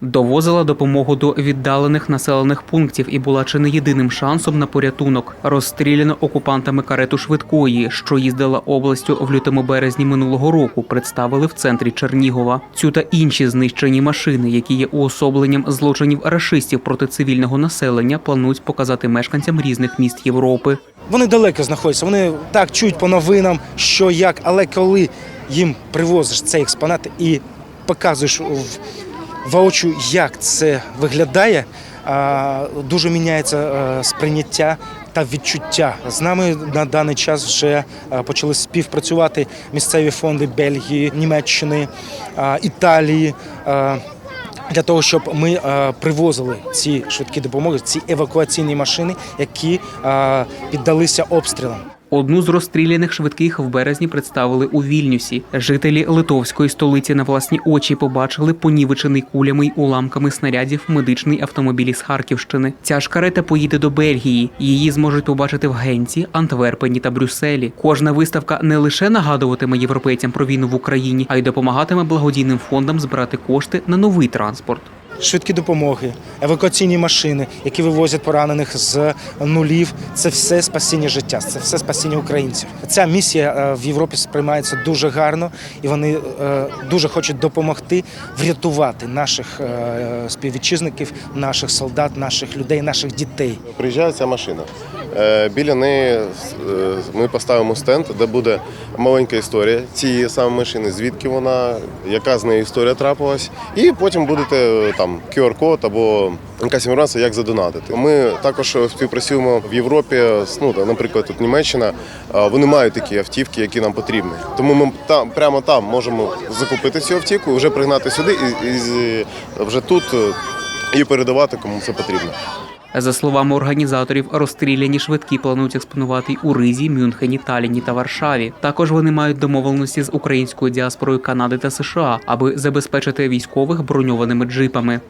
Довозила допомогу до віддалених населених пунктів і була чи не єдиним шансом на порятунок. Розстріляно окупантами карету швидкої, що їздила областю в лютому березні минулого року, представили в центрі Чернігова. Цю та інші знищені машини, які є уособленням злочинів рашистів проти цивільного населення, планують показати мешканцям різних міст Європи. Вони далеко знаходяться, вони так чують по новинам, що як, але коли їм привозиш цей експонат і показуєш в- воочию, як це виглядає, дуже міняється е, сприйняття та відчуття. З нами на даний час вже е, почали співпрацювати місцеві фонди Бельгії, Німеччини, е, Італії. для того, щоб ми привозили ці швидкі допомоги, ці евакуаційні машини, які піддалися обстрілам. Одну з розстріляних швидких в березні представили у Вільнюсі. Жителі литовської столиці на власні очі побачили понівечений кулями й уламками снарядів медичний автомобіль із Харківщини. Ця ж карета поїде до Бельгії. Її зможуть побачити в Генці, Антверпені та Брюсселі. Кожна виставка не лише нагадуватиме європейцям про війну в Україні, а й допомагатиме благодійним фондам збирати кошти на новий транспорт. Швидкі допомоги, евакуаційні машини, які вивозять поранених з нулів. Це все спасіння життя, це все спасіння українців. Ця місія е, в Європі сприймається дуже гарно, і вони е, дуже хочуть допомогти врятувати наших е, співвітчизників, наших солдат, наших людей, наших дітей. Приїжджає ця машина. Е, Біля неї е, ми поставимо стенд, де буде маленька історія цієї саме машини, звідки вона, яка з нею історія трапилась. І потім будете е, там QR-код або якась інформація, як задонатити. Ми також співпрацюємо в Європі. Ну, наприклад, тут Німеччина. Вони мають такі автівки, які нам потрібні. Тому ми там прямо там можемо закупити цю автівку, вже пригнати сюди і, і вже тут і передавати кому це потрібно. За словами організаторів, розстріляні швидкі планують експонувати й у Ризі, Мюнхені, Таліні та Варшаві. Також вони мають домовленості з українською діаспорою Канади та США, аби забезпечити військових броньованими джипами.